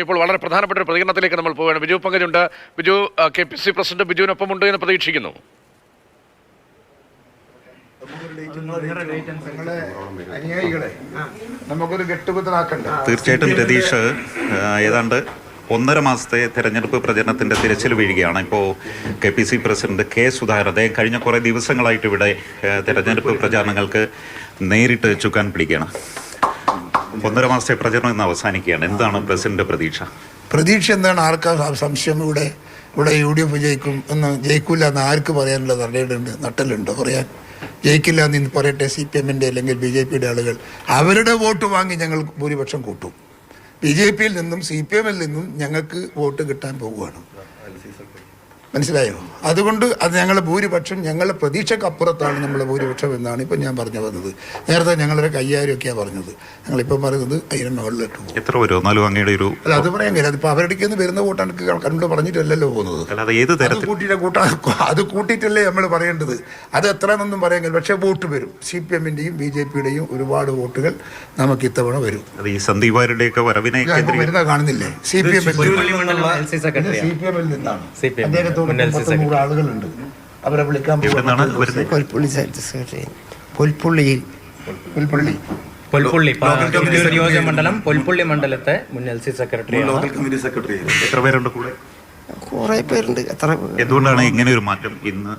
ഇപ്പോൾ വളരെ പ്രധാനപ്പെട്ട ഒരു പ്രതികരണത്തിലേക്ക് നമ്മൾ പോവുകയാണ്. Biju പങ്കജുണ്ട്. Biju K P C president ബിജുവിനൊപ്പമുണ്ട് എന്ന് പ്രതീക്ഷിക്കുന്നു. തീർച്ചയായിട്ടും രതീഷ് ഏതാണ്ട് ഒന്നര മാസത്തെ തെരഞ്ഞെടുപ്പ് പ്രചരണത്തിന്റെ തിരച്ചിൽ വീഴുകയാണ്. ഇപ്പോൾ K P C president K Sudhakaran അദ്ദേഹം കഴിഞ്ഞ കുറേ ദിവസങ്ങളായിട്ട് ഇവിടെ തെരഞ്ഞെടുപ്പ് പ്രചാരണങ്ങൾക്ക് നേരിട്ട് ചുക്കാൻ പിടിക്കുകയാണ്. ഒന്നര മാസത്തെ പ്രചരണം ഇന്ന് അവസാനിക്കുകയാണ്. എന്താണ് പ്രസിഡന്റ് പ്രതീക്ഷ? പ്രതീക്ഷ എന്താണ്? ആർക്കാ സംശയം ഇവിടെ? ഇവിടെ യു ഡി എഫ് ജയിക്കും എന്ന് ജയിക്കില്ല എന്ന് ആർക്ക് പറയാനുള്ള നട്ടലുണ്ട് നട്ടലുണ്ടോ പറയാൻ. ജയിക്കില്ല എന്ന് ഇന്ന് പറയട്ടെ സി പി എമ്മിന്റെ അല്ലെങ്കിൽ ബി ജെ പിയുടെ ആളുകൾ. അവരുടെ വോട്ട് വാങ്ങി ഞങ്ങൾ ഭൂരിപക്ഷം കൂട്ടും. ബി ജെ പിയിൽ നിന്നും സി പി എമ്മിൽ നിന്നും ഞങ്ങൾക്ക് വോട്ട് കിട്ടാൻ പോവുകയാണ്. മനസ്സിലായോ? അതുകൊണ്ട് അത് ഞങ്ങളുടെ ഭൂരിപക്ഷം ഞങ്ങളുടെ പ്രതീക്ഷക്കപ്പുറത്താണ് നമ്മളെ ഭൂരിപക്ഷം എന്നാണ് ഇപ്പം ഞാൻ പറഞ്ഞു വന്നത്. നേരത്തെ ഞങ്ങളൊരു അയ്യായിരം ഒക്കെയാണ് പറഞ്ഞത്. ഞങ്ങളിപ്പം പറയുന്നത് അതിന് മുകളിലിട്ട് പോകും എത്ര വരും നാലു അങ്ങയുടെ ഒരു അല്ല അത് പറയാൻ കഴിയില്ല. അതിപ്പോൾ അവരുടെ നിന്ന് വരുന്ന കൂട്ടാണ് കണ്ടു പറഞ്ഞിട്ടല്ലല്ലോ പോകുന്നത്. ഏത് അത് തരത്തിൽ? കൂട്ടിയിട്ട് കൂട്ടാ അത് കൂട്ടിയിട്ടല്ലേ നമ്മൾ പറയേണ്ടത്. അത് എത്രയെന്നൊന്നും പറയാൻ കഴിയില്ല. പക്ഷേ വോട്ട് വരും. സി പി എമ്മിന്റെയും ബി ജെ പിയുടെയും ഒരുപാട് വോട്ടുകൾ നമുക്ക് ഇത്തവണ വരും. അത് ഈ സന്ദീപാരുടെയൊക്കെ വരവിനെ വരുന്ന കാണുന്നില്ല? സി പി എമ്മിൽ സി പി എമ്മിൽ നിന്നാണ്. CPM, അദ്ദേഹത്തോട് മുൻ എൽ.സി. പത്ത് നൂറ് ആളുകളുണ്ട്. അവരെ വിളിക്കാൻ പുൽപ്പള്ളി സെക്രട്ടറി പുൽപ്പള്ളിയിൽ പുൽപ്പള്ളി. പൊൽപ്പുള്ളി. നിയോജക മണ്ഡലം പൊൽപ്പുള്ളി മണ്ഡലത്തെ മുൻ എൽ സി സെക്രട്ടറി എത്ര പേരുണ്ട് കൂടെ? കുറേ പേരുണ്ട്. എത്ര എന്തുകൊണ്ടാണ് ഇങ്ങനെ ഒരു മാറ്റം ഇന്ന്?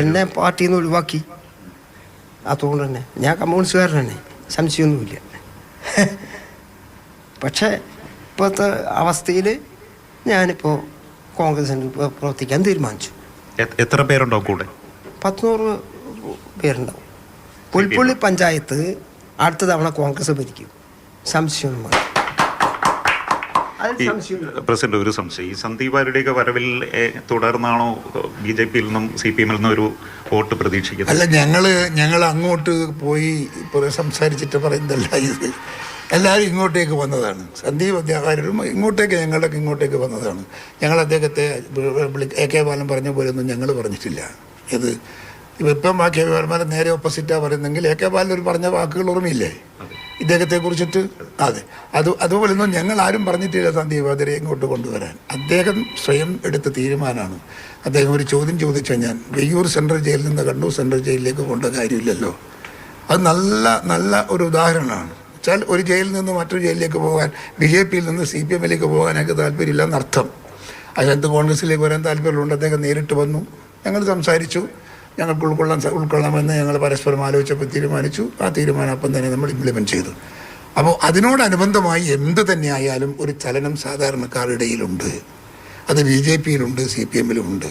എന്നെ പാർട്ടിയിൽ നിന്ന് ഒഴിവാക്കി. അതുകൊണ്ട് തന്നെ ഞാൻ കമ്മ്യൂണിസ്റ്റുകാരൻ തന്നെ സംശയമൊന്നുമില്ല. പക്ഷേ ഇപ്പോഴത്തെ അവസ്ഥയിൽ ഞാനിപ്പോൾ കോൺഗ്രസിന് പ്ര- പ്രവർത്തിക്കാൻ തീരുമാനിച്ചു. എത്ര പേരുണ്ടാവും കൂടെ? പത്തുനൂറ് പേരുണ്ടാവും. പുൽപ്പള്ളി പഞ്ചായത്ത് അടുത്ത തവണ കോൺഗ്രസ് ഭരിക്കും. സംശയമൊന്നും വേണ്ട. അതിൽ ഈ സംശയമില്ല പ്രസിഡന്റ് ഒരു സംശയം. ഈ സന്ദീപാരുടെയൊക്കെ വരവിൽ ഏ, തുടർന്നാണോ ബി ജെ പിയിൽ നിന്നും സി പി എമ്മിൽ നിന്നും ഒരു വോട്ട് പ്രതീക്ഷിക്കുന്നത്? അല്ല ഞങ്ങൾ ഞങ്ങൾ അങ്ങോട്ട് പോയി സംസാരിച്ചിട്ട് പറയുന്നതല്ല ഇത്. എല്ലാവരും ഇങ്ങോട്ടേക്ക് വന്നതാണ്. സന്ദീപ് അധ്യാപകരും ഇങ്ങോട്ടേക്ക് ഞങ്ങളൊക്കെ ഇങ്ങോട്ടേക്ക് വന്നതാണ്. ഞങ്ങൾ അദ്ദേഹത്തെ എ കെ ബാലൻ പറഞ്ഞ പോലെയൊന്നും ഞങ്ങൾ പറഞ്ഞിട്ടില്ല. ഇത് ഇപ്പം ആ കെ ബാലന്മാരെ നേരെ ഓപ്പോസിറ്റാണ് പറയുന്നെങ്കിൽ എ കെ ബാലൻ ഒരു പറഞ്ഞ വാക്കുകൾ ഓർമ്മയില്ലേ? ഇദ്ദേഹത്തെ കുറിച്ചിട്ട് അതെ. അത് അതുപോലെ ഒന്നും ഞങ്ങൾ ആരും പറഞ്ഞിട്ടില്ല സന്ദീപാതിരെ ഇങ്ങോട്ട് കൊണ്ടുവരാൻ. അദ്ദേഹം സ്വയം എടുത്ത തീരുമാനമാണ്. അദ്ദേഹം ഒരു ചോദ്യം ചോദിച്ചാൽ ഞാൻ വെയ്യൂർ സെൻട്രൽ ജയിലിൽ നിന്ന് കണ്ണൂർ സെൻട്രൽ ജയിലിലേക്ക് കൊണ്ട കാര്യമില്ലല്ലോ. അത് നല്ല നല്ല ഒരു ഉദാഹരണമാണ്. വെച്ചാൽ ഒരു ജയിലിൽ നിന്ന് മറ്റൊരു ജയിലിലേക്ക് പോകാൻ ബി ജെ പിയിൽ നിന്ന് സി പി എമ്മിലേക്ക് പോകാനൊക്കെ താല്പര്യമില്ല എന്നർത്ഥം അതിനകത്ത് കോൺഗ്രസിലേക്ക് വരാൻ താല്പര്യമുണ്ട്. അദ്ദേഹം നേരിട്ട് വന്നു. ഞങ്ങൾ സംസാരിച്ചു. ഞങ്ങൾക്ക് ഉൾക്കൊള്ളാൻ ഉൾക്കൊള്ളാമെന്ന് ഞങ്ങൾ പരസ്പരം ആലോചിച്ചപ്പോൾ തീരുമാനിച്ചു. ആ തീരുമാനം അപ്പം തന്നെ നമ്മൾ ഇംപ്ലിമെന്റ് ചെയ്തു. അപ്പോൾ അതിനോടനുബന്ധമായി എന്ത് തന്നെയായാലും ഒരു ചലനം സാധാരണക്കാരുടെ ഇടയിലുണ്ട് അത് ബി ജെ പിയിലുണ്ട് സി പി എമ്മിലുമുണ്ട്.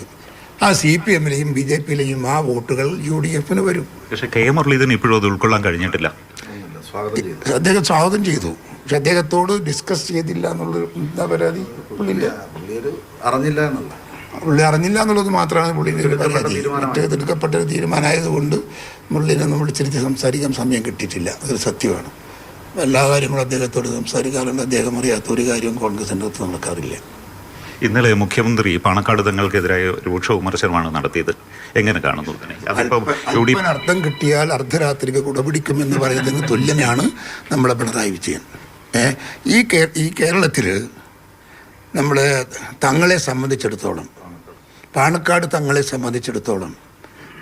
ആ സി പി എമ്മിലെയും ബി ജെ പിയിലെയും ആ വോട്ടുകൾ യു ഡി എഫിന് വരും. പക്ഷേ കെ മുരളീധരൻ ഇപ്പോഴും അത് ഉൾക്കൊള്ളാൻ കഴിഞ്ഞിട്ടില്ല. അദ്ദേഹം സ്വാഗതം ചെയ്തു. പക്ഷെ അദ്ദേഹത്തോട് ഡിസ്കസ് ചെയ്തില്ല എന്നുള്ളൊരു എന്താ പരാതി അറിഞ്ഞില്ല എന്നുള്ള പുള്ളി അറിഞ്ഞില്ല എന്നുള്ളത് മാത്രമാണ് പുള്ളിയുടെ മറ്റേത് എടുക്കപ്പെട്ട ഒരു തീരുമാനമായതുകൊണ്ട് മുള്ളിനെ നമ്മൾ വിളിച്ചിരുത്തി സംസാരിക്കാൻ സമയം കിട്ടിയിട്ടില്ല. അതൊരു സത്യമാണ്. എല്ലാ കാര്യങ്ങളും അദ്ദേഹത്തോട് സംസാരിക്കാറുണ്ട്. അദ്ദേഹം അറിയാത്ത ഒരു കാര്യവും കോൺഗ്രസിന്റെ അകത്ത് നടക്കാറില്ല. ഇന്നലെ മുഖ്യമന്ത്രി പാണക്കാട് തങ്ങൾക്കെതിരായ രൂക്ഷ വിമർശനമാണ് നടത്തിയത്. എങ്ങനെ കാണുന്നു അതിപ്പം അർത്ഥം കിട്ടിയാൽ അർദ്ധരാത്രിക്ക് കുടപിടിക്കുമെന്ന് പറയുന്നതിന് തുല്യനാണ് നമ്മളെ പിണറായി വിജയൻ. ഈ ഈ കേരളത്തിൽ നമ്മൾ തങ്ങളെ സംബന്ധിച്ചിടത്തോളം പാണക്കാട് തങ്ങളെ സംബന്ധിച്ചിടത്തോളം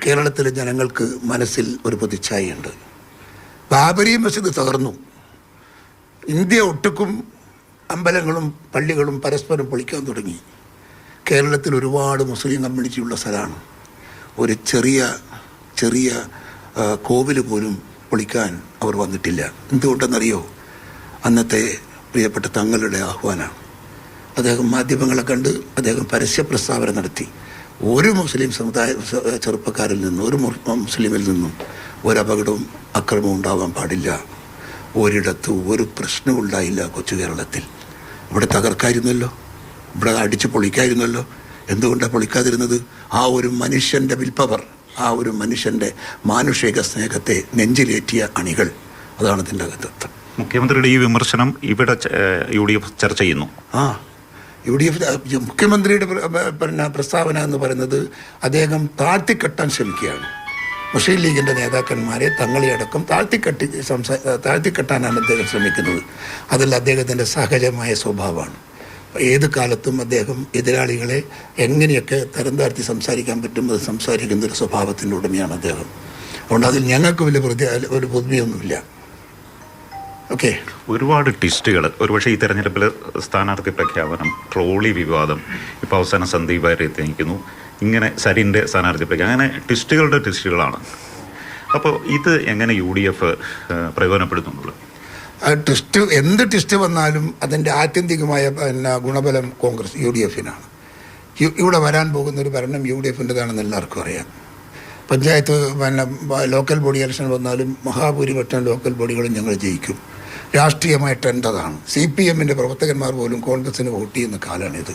കേരളത്തിലെ ജനങ്ങൾക്ക് മനസ്സിൽ ഒരു പ്രതിച്ഛായയുണ്ട് ബാബരി മസ്ജിദ് തകർന്നു. ഇന്ത്യ ഒട്ടുക്കും അമ്പലങ്ങളും പള്ളികളും പരസ്പരം പൊളിക്കാൻ തുടങ്ങി. കേരളത്തിൽ ഒരുപാട് മുസ്ലിം കമ്മ്യൂണിറ്റിയുള്ള സ്ഥലമാണ്. ഒരു ചെറിയ ചെറിയ കോവിൽ പോലും പൊളിക്കാൻ അവർ വന്നിട്ടില്ല. എന്തുകൊണ്ടെന്നറിയോ? അന്നത്തെ പ്രിയപ്പെട്ട തങ്ങളുടെ ആഹ്വാനമാണ് അദ്ദേഹം മാധ്യമങ്ങളെ കണ്ട് അദ്ദേഹം പരസ്യ പ്രസ്താവന നടത്തി. ഒരു മുസ്ലിം സമുദായ ചെറുപ്പക്കാരിൽ നിന്നും ഒരു മുസ്ലിമിൽ നിന്നും ഒരു അപകടവും അക്രമവും ഉണ്ടാവാൻ പാടില്ല. ഒരിടത്ത് ഒരു പ്രശ്നവും ഉണ്ടായില്ല കൊച്ചു കേരളത്തിൽ. ഇവിടെ തകർക്കായിരുന്നല്ലോ. ഇവിടെ അടിച്ച് പൊളിക്കായിരുന്നല്ലോ. എന്തുകൊണ്ടാണ് പൊളിക്കാതിരുന്നത്? ആ ഒരു മനുഷ്യന്റെ വിൽപ്പവർ ആ ഒരു മനുഷ്യന്റെ മാനുഷിക സ്നേഹത്തെ നെഞ്ചിലേറ്റിയ അണികൾ. അതാണ് ഇതിന്റെ അകത്തത്വം മുഖ്യമന്ത്രിയുടെ ഈ വിമർശനം ഇവിടെ യു ഡി എഫ് ചർച്ച ചെയ്യുന്നു. ആ. യു ഡി എഫ് മുഖ്യമന്ത്രിയുടെ പിന്നെ പ്രസ്താവന എന്ന് പറയുന്നത് അദ്ദേഹം താഴ്ത്തിക്കെട്ടാൻ ശ്രമിക്കുകയാണ്. മുസ്ലിം ലീഗിന്റെ നേതാക്കന്മാരെ തങ്ങളെയടക്കം താഴ്ത്തിക്കെട്ടി സംസാ താഴ്ത്തിക്കെട്ടാനാണ് അദ്ദേഹം ശ്രമിക്കുന്നത്. അതിൽ അദ്ദേഹത്തിന്റെ സഹജമായ സ്വഭാവമാണ്. ഏത് കാലത്തും അദ്ദേഹം എതിരാളികളെ എങ്ങനെയൊക്കെ തരം താഴ്ത്തി സംസാരിക്കാൻ പറ്റും സംസാരിക്കുന്ന ഒരു സ്വഭാവത്തിന്റെ ഉടമയാണ് അദ്ദേഹം. അതുകൊണ്ട് അതിൽ ഞങ്ങൾക്ക് വലിയ പ്രതി ഒരു പുതുമയൊന്നുമില്ല. ഓക്കെ ഒരുപാട് ട്വിസ്റ്റുകൾ ഒരുപക്ഷെ ഈ തെരഞ്ഞെടുപ്പിൽ സ്ഥാനാർത്ഥി പ്രഖ്യാപനം ട്രോളി വിവാദം ഇപ്പോൾ അവസാനം സന്ദീപ് വരെ എത്തി നിൽക്കുന്നു ഇങ്ങനെ സരിന്റെ സ്ഥാനാർത്ഥി പ്രഖ്യാപനം അങ്ങനെ ട്വിസ്റ്റുകളുടെ ട്വിസ്റ്റുകളാണ്. അപ്പോൾ ഇത് എങ്ങനെ യു ഡി എഫ് പ്രയോജനപ്പെടുത്തുന്നുള്ളൂ ട്വിസ്റ്റ് എന്ത് ട്വിസ്റ്റ് വന്നാലും അതിന്റെ ആത്യന്തികമായ പിന്നെ ഗുണബലം കോൺഗ്രസ് യു ഡി എഫിനാണ്. ഇവിടെ വരാൻ പോകുന്ന ഒരു ഭരണം യു ഡി എഫിന്റെതാണെന്ന് എല്ലാവർക്കും അറിയാം. പഞ്ചായത്ത് പിന്നെ ലോക്കൽ ബോഡി ഇലക്ഷൻ വന്നാലും മഹാഭൂരിപക്ഷം ലോക്കൽ ബോഡികളും ഞങ്ങൾ ജയിക്കും. രാഷ്ട്രീയമായ ട്രെൻഡ് അതാണ് സി പി എമ്മിന്റെ പ്രവർത്തകന്മാർ പോലും കോൺഗ്രസ്സിന് വോട്ട് ചെയ്യുന്ന കാലമാണിത്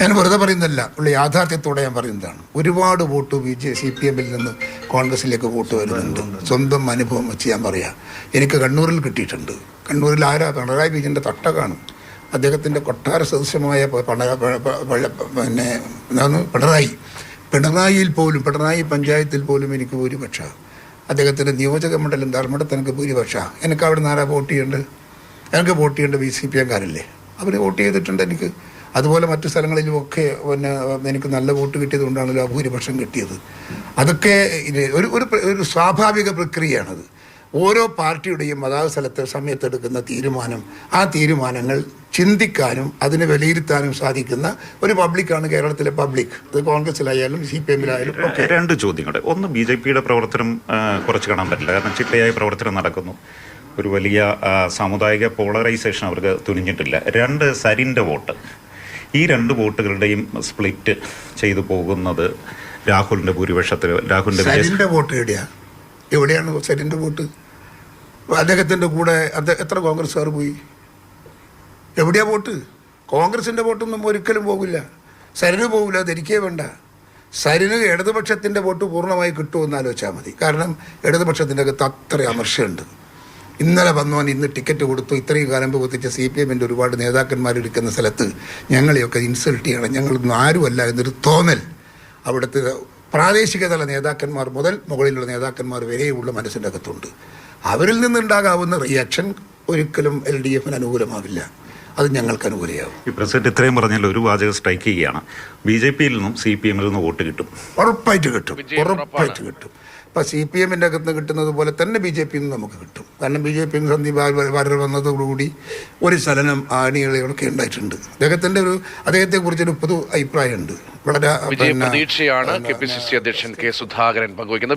ഞാൻ വെറുതെ പറയുന്നതല്ല ഉള്ള യാഥാർത്ഥ്യത്തോടെ ഞാൻ പറയുന്നതാണ്. ഒരുപാട് vote B J C P എമ്മിൽ നിന്ന് കോൺഗ്രസിലേക്ക് വോട്ട് വരുന്നുണ്ട്. സ്വന്തം അനുഭവം വെച്ച് ഞാൻ പറയാം. എനിക്ക് കണ്ണൂരിൽ കിട്ടിയിട്ടുണ്ട്. കണ്ണൂരിൽ ആരാ പിണറായി വിജയന്റെ തട്ട കാണും അദ്ദേഹത്തിന്റെ കൊട്ടാര സദൃശമായ പിന്നെ പിണറായി. പിണറായിയിൽ പോലും പിണറായി പഞ്ചായത്തിൽ പോലും എനിക്ക് ഭൂരിപക്ഷ അദ്ദേഹത്തിന്റെ നിയോജക മണ്ഡലം ധർമ്മടത്ത് എനിക്ക് ഭൂരിപക്ഷ. എനിക്ക് അവിടെ നിന്ന് ആരാ വോട്ട് ചെയ്യേണ്ടത്? എനിക്ക് വോട്ട് ചെയ്യേണ്ട ബി സി പി എംകാരല്ലേ? അവർ വോട്ട് ചെയ്തിട്ടുണ്ട് എനിക്ക്. അതുപോലെ മറ്റു സ്ഥലങ്ങളിലുമൊക്കെ പിന്നെ എനിക്ക് നല്ല വോട്ട് കിട്ടിയത് കൊണ്ടാണല്ലോ ആ ഭൂരിപക്ഷം കിട്ടിയത്. അതൊക്കെ ഒരു ഒരു ഒരു സ്വാഭാവിക പ്രക്രിയയാണത്. ഓരോ പാർട്ടിയുടെയും അതാത് സ്ഥലത്ത് സമയത്തെടുക്കുന്ന തീരുമാനം ആ തീരുമാനങ്ങൾ ചിന്തിക്കാനും അതിനെ വിലയിരുത്താനും സാധിക്കുന്ന ഒരു പബ്ലിക്കാണ് കേരളത്തിലെ പബ്ലിക്. അത് കോൺഗ്രസിലായാലും സി പി എമ്മിലായാലും രണ്ട് ചോദ്യങ്ങൾ ഒന്ന് ബി ജെ പിയുടെ പ്രവർത്തനം കുറച്ച് കാണാൻ പറ്റില്ല. കാരണം ചിട്ടയായ പ്രവർത്തനം നടക്കുന്നു. ഒരു വലിയ സാമുദായിക പോളറൈസേഷൻ അവർക്ക് തുനിഞ്ഞിട്ടില്ല. രണ്ട് സരിന്റെ വോട്ട്. ഈ രണ്ട് വോട്ടുകളുടെയും സ്പ്ലിറ്റ് ചെയ്തു പോകുന്നത് രാഹുലിന്റെ ഭൂരിപക്ഷത്തിൽ രാഹുലിന്റെ സരിന്റെ വോട്ട് എവിടെയാണ് എവിടെയാണ് സരിന്റെ വോട്ട്? അദ്ദേഹത്തിന്റെ കൂടെ അദ്ദേഹം എത്ര കോൺഗ്രസ്സുകാർ പോയി? എവിടെയാ വോട്ട്? കോൺഗ്രസിന്റെ വോട്ടൊന്നും ഒരിക്കലും പോകില്ല. സരിന് പോകില്ല ധരിക്കേ വേണ്ട. സരിന് ഇടതുപക്ഷത്തിന്റെ വോട്ട് പൂർണമായി കിട്ടുമെന്ന് ആലോചിച്ചാൽ മതി. കാരണം ഇടതുപക്ഷത്തിന്റെ അകത്ത് അത്ര അമർഷമുണ്ട് ഇന്നലെ വന്നവൻ ഇന്ന് ടിക്കറ്റ് കൊടുത്തു. ഇത്രയും കാലം പ്രവർത്തിച്ച സി പി എമ്മിന്റെ ഒരുപാട് നേതാക്കന്മാരിരിക്കുന്ന സ്ഥലത്ത് ഞങ്ങളെയൊക്കെ ഇൻസൾട്ട് ചെയ്യണം. ഞങ്ങളൊന്നും ആരുമല്ല എന്നൊരു തോന്നൽ അവിടുത്തെ പ്രാദേശിക തല നേതാക്കന്മാർ മുതൽ മുകളിലുള്ള നേതാക്കന്മാർ വരെയുള്ള മനസ്സിന്റെ അകത്തുണ്ട്. അവരിൽ നിന്നുണ്ടാകാവുന്ന റിയാക്ഷൻ ഒരിക്കലും എൽ ഡി എഫിന് അനുകൂലമാവില്ല. അത് ഞങ്ങൾക്ക് അനുകൂലമാവും ഈ പ്രസിഡന്റ് ഇത്രയും പറഞ്ഞാൽ ഒരു വാചകം സ്ട്രൈക്ക് ചെയ്യുകയാണ്. ബി ജെ പിയിൽ നിന്നും സി പി എമ്മിൽ നിന്നും വോട്ട് കിട്ടും. ഉറപ്പായിട്ട് കിട്ടും. ഉറപ്പായിട്ട് കിട്ടും. ഇപ്പം സി പി എമ്മിന്റെ അകത്ത് നിന്ന് കിട്ടുന്നത് പോലെ തന്നെ ബി ജെ പിയിൽ നിന്ന് നമുക്ക് കിട്ടും. കാരണം B J P Sandeep Warrier വന്നതോടുകൂടി ഒരു ചലനം ആണികളൊക്കെ ഉണ്ടായിട്ടുണ്ട്. അദ്ദേഹത്തിന്റെ ഒരു അദ്ദേഹത്തെക്കുറിച്ചൊരു പൊതു അഭിപ്രായമുണ്ട്. വളരെ പ്രതീക്ഷയാണ് കെ പി സി സി അധ്യക്ഷൻ കെ സുധാകരൻ പങ്കുവയ്ക്കുന്നത്.